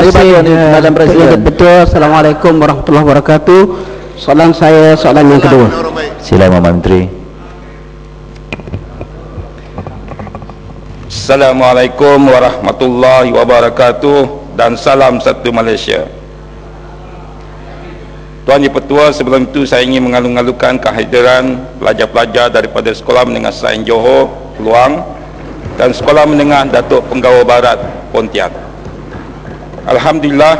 Terima kasih Presiden. Betul. Assalamualaikum warahmatullahi wabarakatuh. Soalan saya soalan yang kedua. Sila Muhammad Menteri. Assalamualaikum warahmatullahi wabarakatuh dan salam satu Malaysia. Tuan Yang Pertua, sebelum itu saya ingin mengalu-alukan kehadiran pelajar-pelajar daripada Sekolah Menengah Sains Johor, Peluang dan Sekolah Menengah Datuk Penggawa Barat, Pontian. Alhamdulillah,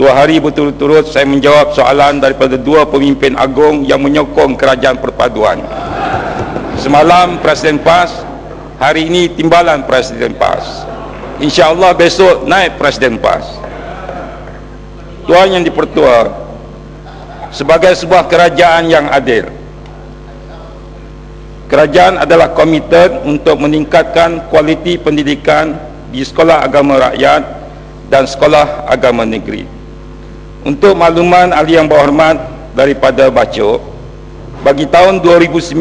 dua hari berturut-turut saya menjawab soalan daripada dua pemimpin agung yang menyokong kerajaan perpaduan. Semalam Presiden PAS, hari ini timbalan Presiden PAS. InsyaAllah besok naik Presiden PAS. Tuan Yang Dipertua, sebagai sebuah kerajaan yang adil. Kerajaan adalah komited untuk meningkatkan kualiti pendidikan di sekolah agama rakyat dan sekolah agama negeri. Untuk makluman ahli yang berhormat daripada Baco, bagi tahun 2009,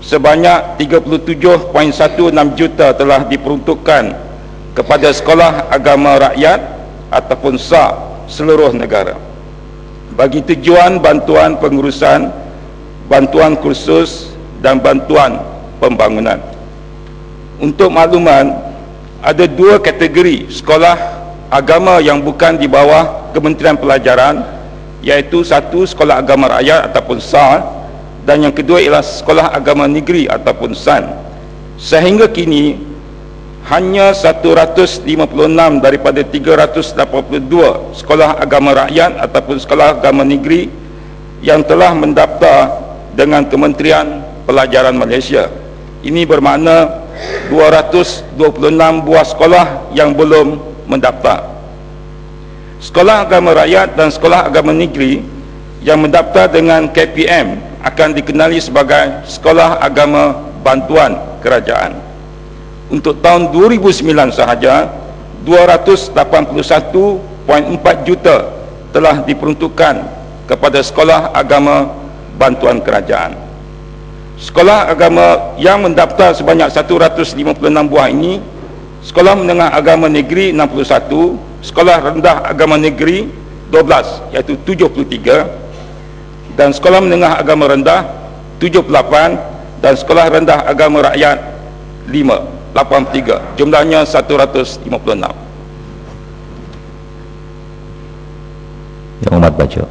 sebanyak 37.16 juta telah diperuntukkan kepada sekolah agama rakyat ataupun SA seluruh negara bagi tujuan bantuan pengurusan, bantuan kursus dan bantuan pembangunan. Untuk makluman, ada dua kategori sekolah agama yang bukan di bawah Kementerian Pelajaran iaitu satu sekolah agama rakyat ataupun SA dan yang kedua ialah sekolah agama negeri ataupun SAN. Sehingga kini, hanya 156 daripada 382 sekolah agama rakyat ataupun sekolah agama negeri yang telah mendaftar dengan Kementerian Pelajaran Malaysia. Ini bermakna 226 buah sekolah yang belum mendaftar. Sekolah agama rakyat dan sekolah agama negeri yang mendaftar dengan KPM akan dikenali sebagai sekolah agama bantuan kerajaan untuk tahun 2009 sahaja 281.4 juta telah diperuntukkan kepada sekolah agama bantuan kerajaan sekolah agama yang mendaftar sebanyak 156 buah ini sekolah menengah agama negeri 61 sekolah rendah agama negeri 12 iaitu 73 dan sekolah menengah agama rendah 78 dan sekolah rendah agama rakyat 5 83 jumlahnya 156 Yang Umat baca.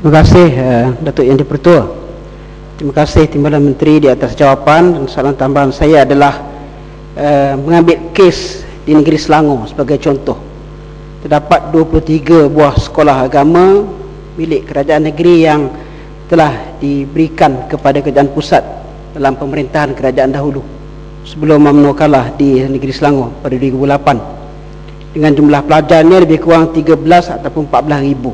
Terima kasih uh, Datuk Yang Dipertua. Terima kasih Timbalan Menteri di atas jawapan dan salam tambahan saya adalah uh, mengambil kes di negeri Selangor sebagai contoh. Terdapat 23 buah sekolah agama milik kerajaan negeri yang telah diberikan kepada kerajaan pusat dalam pemerintahan kerajaan dahulu sebelum UMNO kalah di negeri Selangor pada 2008 dengan jumlah pelajarnya lebih kurang 13 ataupun 14 ribu.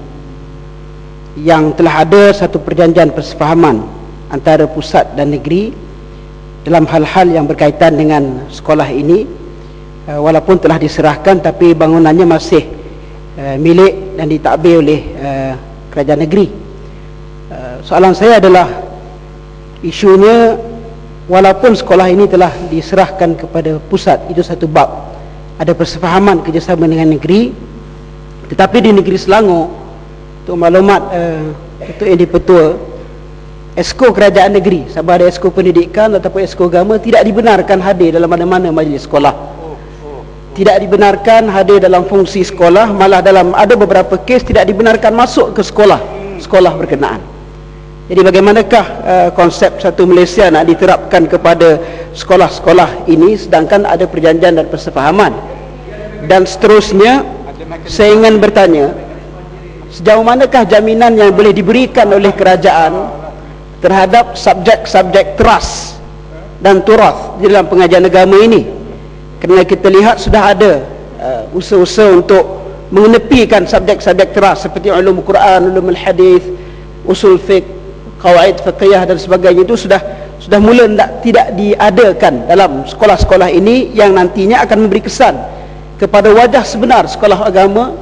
Yang telah ada satu perjanjian persefahaman antara pusat dan negeri dalam hal-hal yang berkaitan dengan sekolah ini eh, walaupun telah diserahkan tapi bangunannya masih eh, milik dan ditakbir oleh eh, kerajaan negeri. Soalan saya adalah isunya walaupun sekolah ini telah diserahkan kepada pusat itu satu bab. Ada persefahaman kerjasama dengan negeri tetapi di negeri Selangor untuk maklumat untuk yang dipetua esko kerajaan negeri. Sama ada esko pendidikan ataupun esko agama tidak dibenarkan hadir dalam mana-mana majlis sekolah. Tidak dibenarkan hadir dalam fungsi sekolah malah dalam ada beberapa kes tidak dibenarkan masuk ke sekolah sekolah berkenaan. Jadi bagaimanakah uh, konsep satu Malaysia nak diterapkan kepada sekolah-sekolah ini sedangkan ada perjanjian dan persefahaman. Dan seterusnya saya ingin bertanya sejauh manakah jaminan yang boleh diberikan oleh kerajaan terhadap subjek-subjek trust dan turas di dalam pengajian agama ini. Kerana kita lihat sudah ada uh, usaha-usaha untuk mengenepikan subjek-subjek trust seperti ulum Quran, ulum al-hadis, usul fiqh kawaid fiqhiyah dan sebagainya itu sudah sudah mula tidak, tidak diadakan dalam sekolah-sekolah ini yang nantinya akan memberi kesan kepada wajah sebenar sekolah agama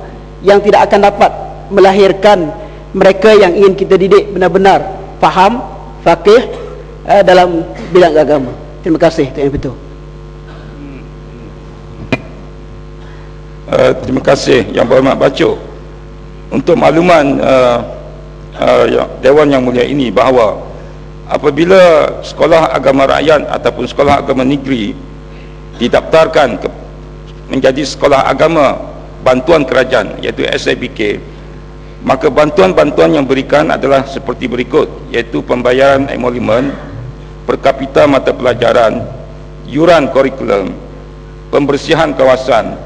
yang tidak akan dapat melahirkan mereka yang ingin kita didik benar-benar faham, faqih eh, dalam bidang agama. Terima kasih Tuan Betul. uh, terima kasih yang berhormat Bacuk untuk makluman uh, uh, Dewan Yang Mulia ini bahawa apabila sekolah agama rakyat ataupun sekolah agama negeri didaftarkan ke, menjadi sekolah agama bantuan kerajaan iaitu SABK maka bantuan-bantuan yang berikan adalah seperti berikut iaitu pembayaran emolumen per kapita mata pelajaran yuran kurikulum pembersihan kawasan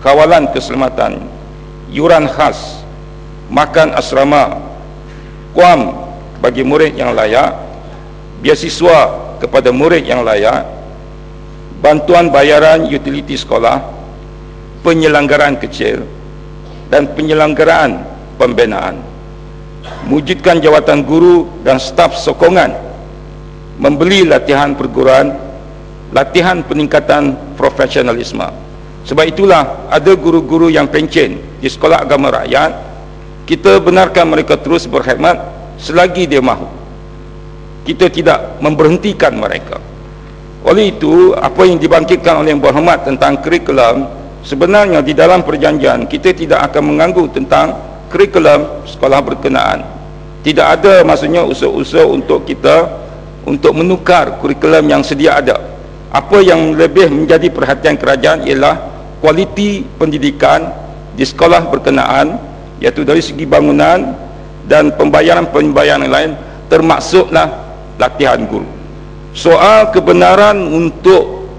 kawalan keselamatan yuran khas makan asrama kuam bagi murid yang layak biasiswa kepada murid yang layak bantuan bayaran utiliti sekolah penyelenggaraan kecil dan penyelenggaraan pembinaan. Mewujudkan jawatan guru dan staf sokongan. Membeli latihan perguruan latihan peningkatan profesionalisme. Sebab itulah ada guru-guru yang pencen di sekolah agama rakyat kita benarkan mereka terus berkhidmat selagi dia mahu. Kita tidak memberhentikan mereka. Oleh itu apa yang dibangkitkan oleh yang berhormat tentang kurikulum sebenarnya di dalam perjanjian kita tidak akan mengganggu tentang kurikulum sekolah berkenaan. Tidak ada maksudnya usaha-usaha untuk kita untuk menukar kurikulum yang sedia ada. Apa yang lebih menjadi perhatian kerajaan ialah kualiti pendidikan di sekolah berkenaan iaitu dari segi bangunan dan pembayaran-pembayaran lain termasuklah latihan guru. Soal kebenaran untuk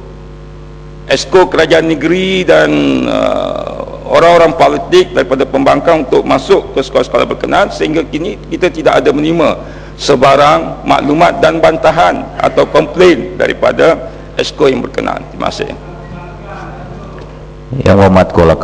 esko kerajaan negeri dan uh, orang-orang politik daripada pembangkang untuk masuk ke sekolah-sekolah berkenaan sehingga kini kita tidak ada menerima sebarang maklumat dan bantahan atau komplain daripada esko yang berkenaan terima kasih. Yang Muhammad Kolak